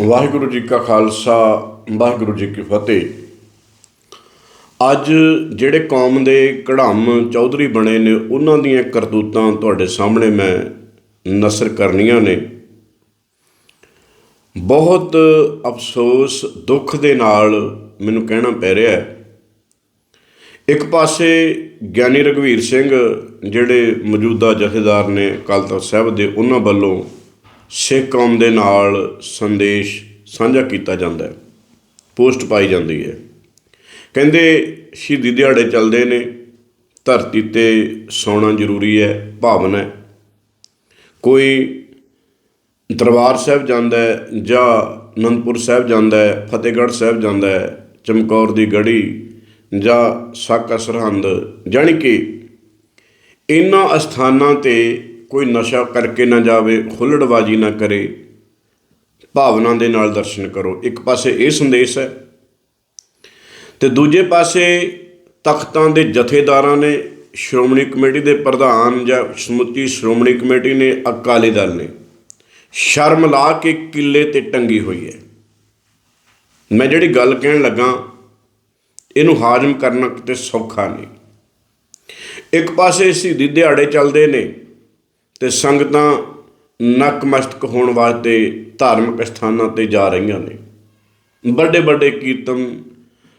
ਵਾਹਿਗੁਰੂ ਜੀ ਕਾ ਖਾਲਸਾ, ਵਾਹਿਗੁਰੂ ਜੀ ਕੀ ਫਤਿਹ। ਅੱਜ ਜਿਹੜੇ ਕੌਮ ਦੇ ਕੜਾਮ ਚੌਧਰੀ ਬਣੇ ਨੇ, ਉਹਨਾਂ ਦੀਆਂ ਕਰਤੂਤਾਂ ਤੁਹਾਡੇ ਸਾਹਮਣੇ ਮੈਂ ਨਸਰ ਕਰਨੀਆਂ ਨੇ। ਬਹੁਤ ਅਫਸੋਸ, ਦੁੱਖ ਦੇ ਨਾਲ ਮੈਨੂੰ ਕਹਿਣਾ ਪੈ ਰਿਹਾ ਹੈ। ਇੱਕ ਪਾਸੇ ਗਿਆਨੀ ਰਘਵੀਰ ਸਿੰਘ, ਜਿਹੜੇ ਮੌਜੂਦਾ ਜਥੇਦਾਰ ਨੇ ਅਕਾਲ ਤਖਤ ਸਾਹਿਬ ਦੇ, ਉਹਨਾਂ ਵੱਲੋਂ ਸਿੱਖ ਕੌਮ ਦੇ ਨਾਲ ਸੰਦੇਸ਼ ਸਾਂਝਾ ਕੀਤਾ ਜਾਂਦਾ ਹੈ, ਪੋਸਟ ਪਾਈ ਜਾਂਦੀ ਹੈ। ਕਹਿੰਦੇ ਸ਼ਹੀਦੀ ਦਿਹਾੜੇ ਚੱਲਦੇ ਨੇ, ਧਰਤੀ ਤੇ ਸੌਣਾ ਜ਼ਰੂਰੀ ਹੈ, ਭਾਵਨਾ ਹੈ। ਕੋਈ ਦਰਬਾਰ ਸਾਹਿਬ ਜਾਂਦਾ ਹੈ ਜਾਂ ਅਨੰਦਪੁਰ ਸਾਹਿਬ ਜਾਂਦਾ ਹੈ, ਫਤਿਹਗੜ੍ਹ ਸਾਹਿਬ ਜਾਂਦਾ ਹੈ, ਚਮਕੌਰ ਦੀ ਗੜੀ ਜਾਂ ਸਾਕਾ ਸਰਹੰਦ, ਜਾਣੀ ਕਿ ਇਹਨਾਂ ਅਸਥਾਨਾਂ ਤੇ ਕੋਈ ਨਸ਼ਾ ਕਰਕੇ ਨਾ ਜਾਵੇ ਹੁੱਲੜਬਾਜੀ ਨਾ ਕਰੇ, ਭਾਵਨਾ ਦੇ ਨਾਲ ਦਰਸ਼ਨ ਕਰੋ। ਇੱਕ ਪਾਸੇ ਇਹ ਸੰਦੇਸ਼ ਹੈ ਤੇ ਦੂਜੇ ਪਾਸੇ ਤਖਤਾਂ ਦੇ ਜਥੇਦਾਰਾਂ ਨੇ, ਸ਼੍ਰੋਮਣੀ ਕਮੇਟੀ ਦੇ ਪ੍ਰਧਾਨ ਜਾਂ ਸਮੁੱਚੀ ਸ਼੍ਰੋਮਣੀ ਕਮੇਟੀ ਨੇ, ਅਕਾਲੀ ਦਲ ਨੇ ਸ਼ਰਮ ਲਾ ਕੇ ਕਿੱਲੇ ਤੇ ਟੰਗੀ ਹੋਈ ਹੈ। ਮੈਂ ਜਿਹੜੀ ਗੱਲ ਕਹਿਣ ਲੱਗਾ, ਇਹਨੂੰ ਹਾਜ਼ਮ ਕਰਨਾ ਕਿਤੇ ਸੌਖਾ ਨਹੀਂ। ਇੱਕ ਪਾਸੇ ਸ਼ਹੀਦੀ ਦਿਹਾੜੇ ਚੱਲਦੇ ਨੇ ਤੇ ਸੰਗਤਾਂ ਨਕਮਸਤਕ ਹੋਣ ਵਾਸਤੇ ਧਾਰਮਿਕ ਸਥਾਨਾਂ ਤੇ ਜਾ ਰਹੀਆਂ ਨੇ। ਵੱਡੇ ਵੱਡੇ ਕੀਰਤਨ,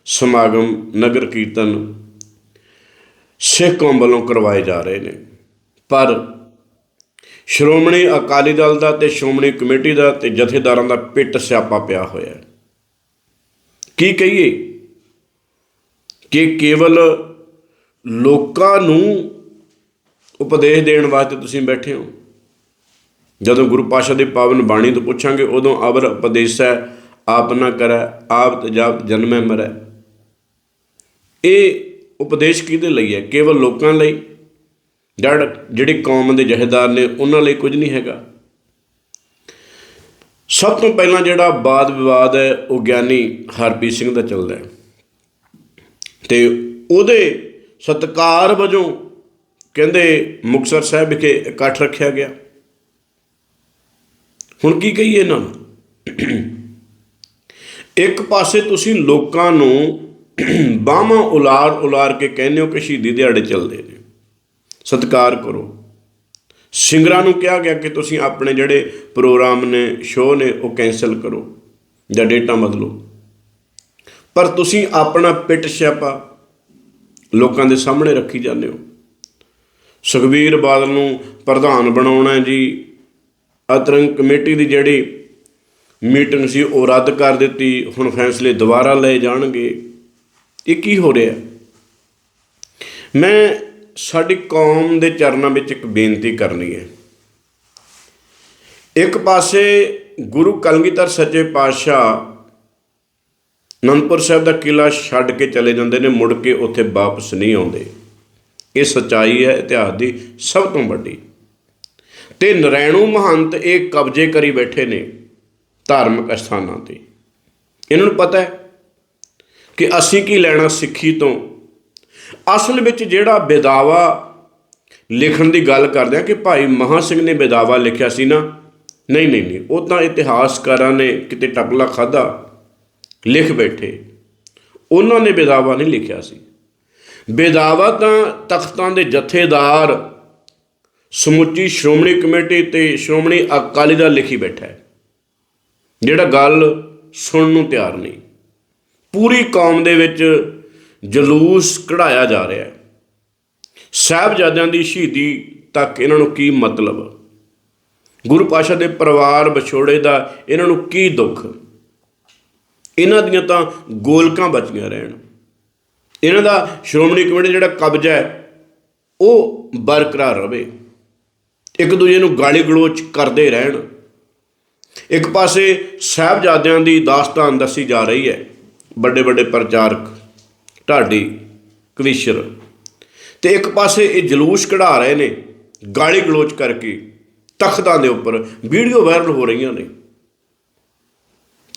ਸਮਾਗਮ, ਨਗਰ ਕੀਰਤਨ ਸਿੱਖ ਕੌਮ ਵੱਲੋਂ ਕਰਵਾਏ ਜਾ ਰਹੇ ਨੇ। ਪਰ ਸ਼੍ਰੋਮਣੀ ਅਕਾਲੀ ਦਲ ਦਾ ਤੇ ਸ਼੍ਰੋਮਣੀ ਕਮੇਟੀ ਦਾ ਤੇ ਜਥੇਦਾਰਾਂ ਦਾ ਪਿੱਟ ਸਿਆਪਾ ਪਿਆ ਹੋਇਆ ਹੈ। ਕੀ ਕਹੀਏ? ਕਿ ਕੇਵਲ ਲੋਕਾਂ ਨੂੰ ਉਪਦੇਸ਼ ਦੇਣ ਵਾਸਤੇ ਤੁਸੀਂ ਬੈਠੇ ਹੋ। ਜਦੋਂ ਗੁਰੂ ਪਾਸ਼ਾ ਦੀ ਪਾਵਨ ਬਾਣੀ ਤੋਂ ਪੁੱਛਾਂਗੇ, ਉਦੋਂ ਅਵਰ ਉਪਦੇਸੈ ਆਪ ਨਾ ਕਰੈ, ਆਪ ਤਜਾਬ ਜਨਮੈ ਮਰੈ। ਇਹ ਉਪਦੇਸ਼ ਕਿਹਦੇ ਲਈ ਹੈ? ਕੇਵਲ ਲੋਕਾਂ ਲਈ? ਜੜ ਜਿਹੜੀ ਕੌਮ ਦੇ ਜਹੇਦਾਰ ਨੇ, ਉਹਨਾਂ ਲਈ ਕੁਝ ਨਹੀਂ ਹੈਗਾ। ਸਭ ਤੋਂ ਪਹਿਲਾਂ ਜਿਹੜਾ ਬਾਦ ਵਿਵਾਦ ਹੈ, ਉਹ ਗਿਆਨੀ ਹਰਪ੍ਰੀਤ ਸਿੰਘ ਦਾ ਚੱਲਦਾ ਹੈ। ਤੇ ਉਹਦੇ ਸਤਕਾਰ ਵਜੋਂ ਕਹਿੰਦੇ ਮੁਕਤਸਰ ਸਾਹਿਬ ਵਿਖੇ ਇਕੱਠ ਰੱਖਿਆ ਗਿਆ। ਹੁਣ ਕੀ ਕਹੀਏ ਇਹਨਾਂ ਨੂੰ? ਇੱਕ ਪਾਸੇ ਤੁਸੀਂ ਲੋਕਾਂ ਨੂੰ ਬਾਹਾਂ ਉਲਾਰ ਉਲਾਰ ਕੇ ਕਹਿੰਦੇ ਹੋ ਕਿ ਸ਼ਹੀਦੀ ਦਿਹਾੜੇ ਚੱਲਦੇ ਨੇ। ਸਤਿਕਾਰ ਕਰੋ। ਸਿੰਗਰਾਂ ਨੂੰ ਕਿਹਾ ਗਿਆ ਕਿ ਤੁਸੀਂ ਆਪਣੇ ਜਿਹੜੇ ਪ੍ਰੋਗਰਾਮ ਨੇ, ਸ਼ੋਅ ਨੇ, ਉਹ ਕੈਨਸਲ ਕਰੋ ਜਾਂ ਡੇਟਾ ਬਦਲੋ। ਪਰ ਤੁਸੀਂ ਆਪਣਾ ਪਿੱਟ ਛਾਪਾ ਲੋਕਾਂ ਦੇ ਸਾਹਮਣੇ ਰੱਖੀ ਜਾਂਦੇ ਹੋ। ਸੁਖਬੀਰ ਬਾਦਲ ਨੂੰ ਪ੍ਰਧਾਨ ਬਣਾਉਣਾ ਜੀ। ਅਤਰੰਗ ਕਮੇਟੀ ਦੀ ਜਿਹੜੀ ਮੀਟਿੰਗ ਸੀ, ਉਹ ਰੱਦ ਕਰ ਦਿੱਤੀ। ਹੁਣ ਫੈਸਲੇ ਦੁਬਾਰਾ ਲਏ ਜਾਣਗੇ। ਇਹ ਕੀ ਹੋ ਰਿਹਾ? ਮੈਂ ਸਾਡੀ ਕੌਮ ਦੇ ਚਰਨਾਂ ਵਿੱਚ ਇੱਕ ਬੇਨਤੀ ਕਰਨੀ ਹੈ। ਇੱਕ ਪਾਸੇ ਗੁਰੂ ਕਲਗੀਧਰ ਸੱਚੇ ਪਾਤਸ਼ਾਹ ਅਨੰਦਪੁਰ ਸਾਹਿਬ ਦਾ ਕਿਲਾ ਛੱਡ ਕੇ ਚਲੇ ਜਾਂਦੇ ਨੇ, ਮੁੜ ਕੇ ਉੱਥੇ ਵਾਪਸ ਨਹੀਂ ਆਉਂਦੇ। ਇਹ ਸਚਾਈ ਹੈ, ਇਤਿਹਾਸ ਦੀ ਸਭ ਤੋਂ ਵੱਡੀ। ਤੇ ਨਰੈਣੂ ਮਹੰਤ ਇਹ ਕਬਜ਼ੇ ਕਰੀ ਬੈਠੇ ਨੇ ਧਾਰਮਿਕ ਅਸਥਾਨਾਂ ਤੇ। ਇਹਨਾਂ ਨੂੰ ਪਤਾ ਹੈ ਕਿ ਅਸੀਂ ਕੀ ਲੈਣਾ ਸਿੱਖੀ ਤੋਂ। ਅਸਲ ਵਿੱਚ ਜਿਹੜਾ ਬੇਦਾਵਾ ਲਿਖਣ ਦੀ ਗੱਲ ਕਰਦੇ ਆ ਕਿ ਭਾਈ ਮਹਾ ਸਿੰਘ ਨੇ ਬੇਦਾਵਾ ਲਿਖਿਆ ਸੀ ਨਾ, ਨਹੀਂ ਨਹੀਂ ਨਹੀਂ, ਉਹ ਤਾਂ ਇਤਿਹਾਸਕਾਰਾਂ ਨੇ ਕਿਤੇ ਟਪਲਾ ਖਾਦਾ ਲਿਖ ਬੈਠੇ। ਉਹਨਾਂ ਨੇ ਬੇਦਾਵਾ ਨਹੀਂ ਲਿਖਿਆ ਸੀ। ਬੇਦਾਵਾ ਤਾਂ ਤਖਤਾਂ ਦੇ ਜਥੇਦਾਰ ਸਮੁੱਚੀ ਸ਼੍ਰੋਮਣੀ ਕਮੇਟੀ ਤੇ ਸ਼੍ਰੋਮਣੀ ਅਕਾਲੀ ਦਲ ਲਿਖੀ ਬੈਠਾ ਹੈ। ਜਿਹੜਾ ਗੱਲ ਸੁਣਨ ਨੂੰ ਤਿਆਰ ਨਹੀਂ। ਪੂਰੀ ਕੌਮ ਦੇ ਵਿੱਚ ਜਲੂਸ ਕਢਾਇਆ ਜਾ ਰਿਹਾ ਹੈ। ਸਾਹਿਬਜ਼ਾਦਿਆਂ ਦੀ ਸ਼ਹੀਦੀ ਤੱਕ ਇਹਨਾਂ ਨੂੰ ਕੀ ਮਤਲਬ? ਗੁਰੂ ਪਾਸ਼ਾ ਦੇ ਪਰਿਵਾਰ ਵਿਛੋੜੇ ਦਾ ਇਹਨਾਂ ਨੂੰ ਕੀ ਦੁੱਖ? ਇਹਨਾਂ ਦੀਆਂ ਤਾਂ ਗੋਲਕਾਂ ਬਚੀਆਂ ਰਹਿਣ। ਇਹਨਾਂ ਦਾ ਸ਼੍ਰੋਮਣੀ ਕਮੇਟੀ ਜਿਹੜਾ ਕਬਜ਼ਾ ਹੈ, ਉਹ ਬਰਕਰਾਰ ਰਵੇ। ਇੱਕ ਦੂਜੇ ਨੂੰ ਗਾਲੀ ਗਲੋਚ ਕਰਦੇ ਰਹਿਣ। ਇੱਕ ਪਾਸੇ ਸਾਹਿਬਜ਼ਾਦਿਆਂ ਦੀ ਦਾਸਤਾਨ ਦੱਸੀ ਜਾ ਰਹੀ ਹੈ ਵੱਡੇ ਵੱਡੇ ਪ੍ਰਚਾਰਕ, ਢਾਡੀ, ਕਵੀਸ਼ਰ। ਤੇ ਇੱਕ ਪਾਸੇ ਇਹ ਜਲੂਸ ਕਢਾ ਰਹੇ ਨੇ, ਗਾਲੀ ਗਲੋਚ ਕਰਕੇ ਤਖਤਾਂ ਦੇ ਉੱਪਰ। ਵੀਡੀਓ ਵਾਇਰਲ ਹੋ ਰਹੀਆਂ ਨੇ।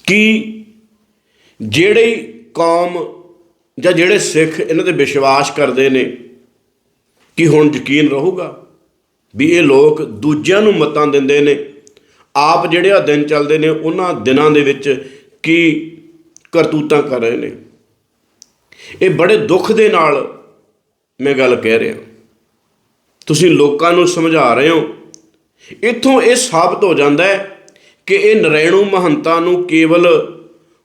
ਕਿ ਜਿਹੜੀ ਕੌਮ ਜਾਂ ਜਿਹੜੇ ਸਿੱਖ ਇਹਨਾਂ ਤੇ ਵਿਸ਼ਵਾਸ ਕਰਦੇ ਨੇ ਕਿ ਹੁਣ ਯਕੀਨ ਰਹੂਗਾ ਵੀ ਇਹ ਲੋਕ ਦੂਜਿਆਂ ਨੂੰ ਮਤਾਂ ਦਿੰਦੇ ਨੇ, ਆਪ ਜਿਹੜੇ ਆ ਦਿਨ ਚੱਲਦੇ ਨੇ, ਉਹਨਾਂ ਦਿਨਾਂ ਦੇ ਵਿੱਚ ਕੀ ਕਰਤੂਤਾਂ ਕਰ ਰਹੇ ਨੇ। ਇਹ ਬੜੇ ਦੁੱਖ ਦੇ ਨਾਲ ਮੈਂ ਗੱਲ ਕਹਿ ਰਿਹਾ। ਤੁਸੀਂ ਲੋਕਾਂ ਨੂੰ ਸਮਝਾ ਰਹੇ ਹੋ। ਇੱਥੋਂ ਇਹ ਸਾਬਤ ਹੋ ਜਾਂਦਾ ਹੈ ਕਿ ਇਹ ਨਰੈਣੂ ਮਹੰਤਾਂ ਨੂੰ ਕੇਵਲ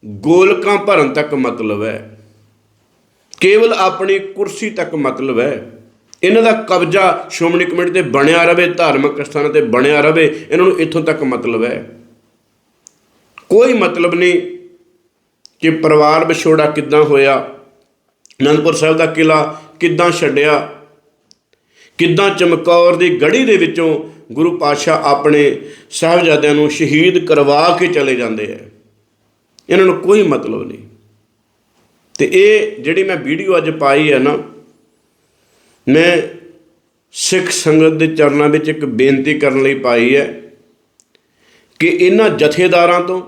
ਗੋਲਕਾਂ ਭਰਨ ਤੱਕ ਮਤਲਬ ਹੈ। ਕੇਵਲ ਆਪਣੀ ਕੁਰਸੀ ਤੱਕ ਮਤਲਬ ਹੈ। ਇਹਨਾਂ ਦਾ ਕਬਜ਼ਾ ਸ਼੍ਰੋਮਣੀ ਕਮੇਟੀ ਤੇ ਬਣਿਆ ਰਵੇ, ਧਾਰਮਿਕ ਸਥਾਨਾਂ ਤੇ ਬਣਿਆ ਰਵੇ, ਇਹਨਾਂ ਨੂੰ ਇੱਥੋਂ ਤੱਕ ਮਤਲਬ ਹੈ। ਕੋਈ ਮਤਲਬ ਨਹੀਂ ਕਿ ਪਰਿਵਾਰ ਵਿਛੋੜਾ ਕਿੱਦਾਂ ਹੋਇਆ, ਅਨੰਦਪੁਰ ਸਾਹਿਬ ਦਾ ਕਿਲਾ ਕਿੱਦਾਂ ਛੱਡਿਆ, ਕਿੱਦਾਂ ਚਮਕੌਰ ਦੀ ਗੜੀ ਦੇ ਵਿੱਚੋਂ ਗੁਰੂ ਪਾਤਸ਼ਾਹ ਆਪਣੇ ਸਾਹਿਬਜ਼ਾਦਿਆਂ ਨੂੰ ਸ਼ਹੀਦ ਕਰਵਾ ਕੇ ਚਲੇ ਜਾਂਦੇ ਆ ਇਹਨਾਂ ਨੂੰ ਕੋਈ ਮਤਲਬ ਨਹੀਂ। ਤੇ ਇਹ ਜਿਹੜੀ ਮੈਂ ਵੀਡੀਓ ਅੱਜ ਪਾਈ ਹੈ ਨਾ, ਮੈਂ ਸਿੱਖ ਸੰਗਤ ਦੇ ਚਰਨਾਂ ਵਿੱਚ ਇੱਕ ਬੇਨਤੀ ਕਰਨ ਲਈ ਪਾਈ ਹੈ ਕਿ ਇਹਨਾਂ ਜਥੇਦਾਰਾਂ ਤੋਂ,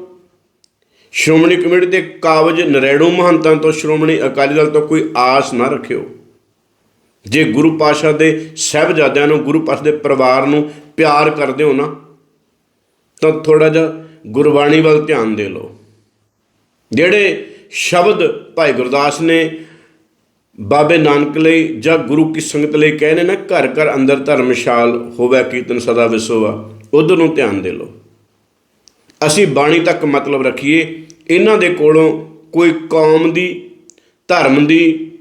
ਸ਼੍ਰੋਮਣੀ ਕਮੇਟੀ ਦੇ ਕਾਬਜ ਨਰੈਣੂ ਮਹੰਤਾਂ ਤੋਂ, ਸ਼੍ਰੋਮਣੀ ਅਕਾਲੀ ਦਲ ਤੋਂ ਕੋਈ ਆਸ ਨਾ ਰੱਖਿਓ। ਜੇ ਗੁਰੂ ਪਾਸ਼ਾ ਦੇ ਸਹਿਬਜ਼ਾਦਿਆਂ ਨੂੰ, ਗੁਰੂ ਪਾਸ਼ਾ ਦੇ ਪਰਿਵਾਰ ਨੂੰ ਪਿਆਰ ਕਰਦੇ ਹੋ ਨਾ, ਤਾਂ ਥੋੜਾ ਜਿਹਾ ਗੁਰਬਾਣੀ ਵੱਲ ਧਿਆਨ ਦੇ ਲਓ। ਜਿਹੜੇ ਸ਼ਬਦ ਭਾਈ ਗੁਰਦਾਸ ਨੇ ਬਾਬੇ ਨਾਨਕ ਲਈ ਜਾਂ ਗੁਰੂ ਕੀ ਸੰਗਤ ਲਈ ਕਹੇ ਨੇ ਨਾ, ਘਰ ਘਰ ਅੰਦਰ ਧਰਮਸ਼ਾਲ ਹੋਵੇ, ਕੀਰਤਨ ਸਦਾ ਵਿਸੋਵਾ ਉਧਰ ਨੂੰ ਧਿਆਨ ਦੇ ਲਓ। ਅਸੀਂ ਬਾਣੀ ਤੱਕ ਮਤਲਬ ਰੱਖੀਏ, ਇਹਨਾਂ ਦੇ ਕੋਲੋਂ ਕੋਈ ਕੌਮ ਦੀ, ਧਰਮ ਦੀ,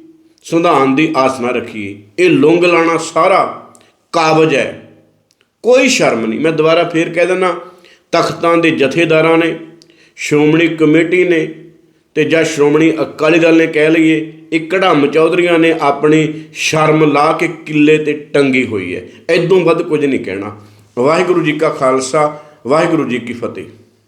ਸੰਵਿਧਾਨ ਦੀ ਆਸ ਨਾ ਰੱਖੀਏ। ਇਹ ਲੁੰਗ ਲਾਣਾ ਸਾਰਾ ਕਾਬਜ ਹੈ, ਕੋਈ ਸ਼ਰਮ ਨਹੀਂ। ਮੈਂ ਦੁਬਾਰਾ ਫੇਰ ਕਹਿ ਦਿੰਦਾ, ਤਖਤਾਂ ਦੇ ਜਥੇਦਾਰਾਂ ਨੇ, ਸ਼੍ਰੋਮਣੀ ਕਮੇਟੀ ਨੇ ਤੇ ਜਾਂ ਸ਼੍ਰੋਮਣੀ ਅਕਾਲੀ ਦਲ ਨੇ ਕਹਿ ਲਈਏ ਇਹ ਕਢਮ ਚੌਧਰੀਆਂ ਨੇ ਆਪਣੀ ਸ਼ਰਮ ਲਾ ਕੇ ਕਿੱਲੇ ਤੇ ਟੰਗੀ ਹੋਈ ਹੈ। ਐਦੋਂ ਵੱਧ ਕੁਝ ਨਹੀਂ ਕਹਿਣਾ। ਵਾਹਿਗੁਰੂ ਜੀ ਕਾ ਖਾਲਸਾ, ਵਾਹਿਗੁਰੂ ਜੀ ਕੀ ਫਤਿਹ।